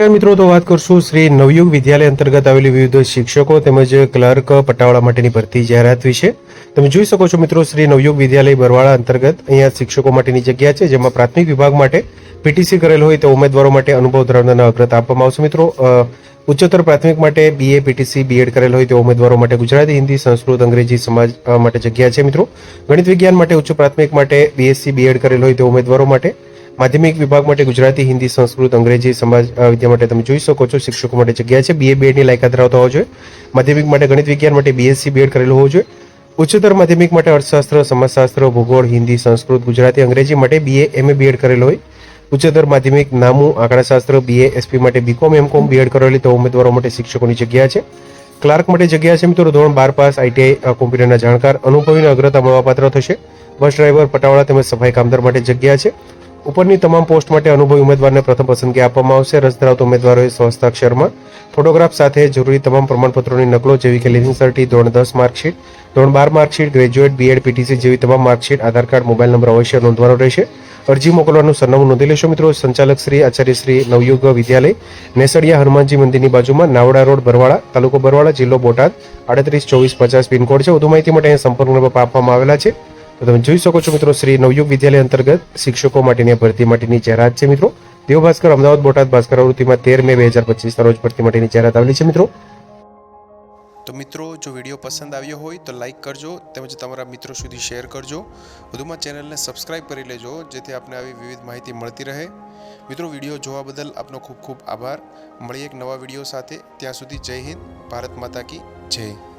મિત્રો, તો વાત કરશું શ્રી નવયુગ વિદ્યાલય અંતર્ગત આવેલી વિવિધ શિક્ષકો તેમજ ક્લર્ક પટાવાળા માટેની ભરતી જાહેરાત વિશે. તમે જોઈ શકો છો મિત્રો, શ્રી નવયુગ વિદ્યાલય બરવાળા અંતર્ગત અહીંયા શિક્ષકો માટેની જગ્યા છે, જેમાં પ્રાથમિક વિભાગ માટે પીટીસી કરેલ હોય તો ઉમેદવારો માટે અનુભવ ધરાવનારને અગ્રતા આપવામાં આવશે. મિત્રો ઉચ્ચતર પ્રાથમિક માટે બીએ પીટીસી બીએડ કરેલ હોય તો ઉમેદવારો માટે ગુજરાતી, હિન્દી, સંસ્કૃત, અંગ્રેજી, સમાજ માટે જગ્યા છે. મિત્રો, ગણિત વિજ્ઞાન માટે ઉચ્ચ પ્રાથમિક માટે બીએસસી બીએડ કરેલ હોય તે ઉમેદવારો માટે માધ્યમિક વિભાગ માટે ગુજરાતી, હિન્દી, સંસ્કૃત, અંગ્રેજી, સમાજ વિદ્યા માટે તમે જોઈ શકો છો. શિક્ષકો માટે જગ્યા છે. બીએ બીએડની લાયકાત ધરાવતા હોવો જોઈએ. માધ્યમિક માટે ગણિત વિજ્ઞાન માટે બીએસસી બીએડ કરેલું હોવું જોઈએ. ઉચ્ચતર માધ્યમિક માટે અર્થશાસ્ત્ર, સમાજશાસ્ત્ર, ભૂગોળ, હિન્દી, સંસ્કૃત, ગુજરાતી, અંગ્રેજી માટે બીએ એમએ બીએડ કરેલું હોય. ઉચ્ચતર માધ્યમિક નામું, આંકડાશાસ્ત્ર બીએ એસપી માટે બીકોમ એમકોમ બીએડ કરેલી તો ઉમેદવારો માટે શિક્ષકોની જગ્યા છે. ક્લાર્ક માટે જગ્યા છે મિત્રો. ધોરણ બાર પાસ આઈટીઆઈ કોમ્પ્યુટરના જાણકાર, અનુભવીને અગ્રતા મળવાપાત્ર થશે. બસ ડ્રાઈવર, પટાવાળા તેમજ સફાઈ કામદાર માટે જગ્યા છે. ઉપરની તમામ પોસ્ટ માટે અનુભવી ઉમેદવારને પ્રથમ પસંદગી આપવામાં આવશે. રસ ધરાવતા ઉમેદવારોએ સ્વહસ્તાક્ષરમાં. ફોટોગ્રાફ સાથે જરૂરી તમામ પ્રમાણપત્રોની નકલો જેવી કે લિવિંગ સર્ટી, ધોરણ દસ માર્કશીટ, ધોરણ બાર માર્કશીટ, ગ્રેજ્યુએટ બીએડ પીટીસી જેવી તમામ marksheet, Aadhaar card, mobile number અવશ્ય નોંધવાનો રહેશે. અરજી મોકલવાનું સરનામું નોંધી લેશો મિત્રો. સંચાલક શ્રી, આચાર્ય શ્રી, નવયુગ વિદ્યાલય, નેસડિયા, હનુમાનજી મંદિરની બાજુમાં, નાવડા રોડ, બરવાળા, તાલુકો બરવાળા, જિલ્લો બોટાદ, આડત્રીસ, ચોવીસ, પચાસ, પિનકોડ છે. વધુ માહિતી માટે અહીંયા સંપર્ક નંબર આપવામાં આવેલા છે. તો તમે જોઈ શકો છો મિત્રો શ્રી નવયુગ વિદ્યાલય અંતર્ગત શિક્ષકો માટેની ભરતી માટેની જાહેરાત છે મિત્રો. દેવ ભાસ્કર, અમદાવાદ બોટાદ ભાસ્કર આવૃત્તિમાં તેર મે બે હજાર પચીસના રોજ ભરતી માટેની જાહેરાત આવેલી છે મિત્રો. તો મિત્રો, જો વીડિયો પસંદ આવ્યો હોય તો લાઈક કરજો તેમજ તમારા મિત્રો સુધી શેર કરજો. વધુમાં ચેનલને સબસ્ક્રાઇબ કરી લેજો, જેથી આપને આવી વિવિધ માહિતી મળતી રહે. મિત્રો, વીડિયો જોવા બદલ આપનો ખૂબ ખૂબ આભાર. મળીએ એક નવા વીડિયો સાથે. ત્યાં સુધી જય હિન્દ, ભારત માતા કી જય.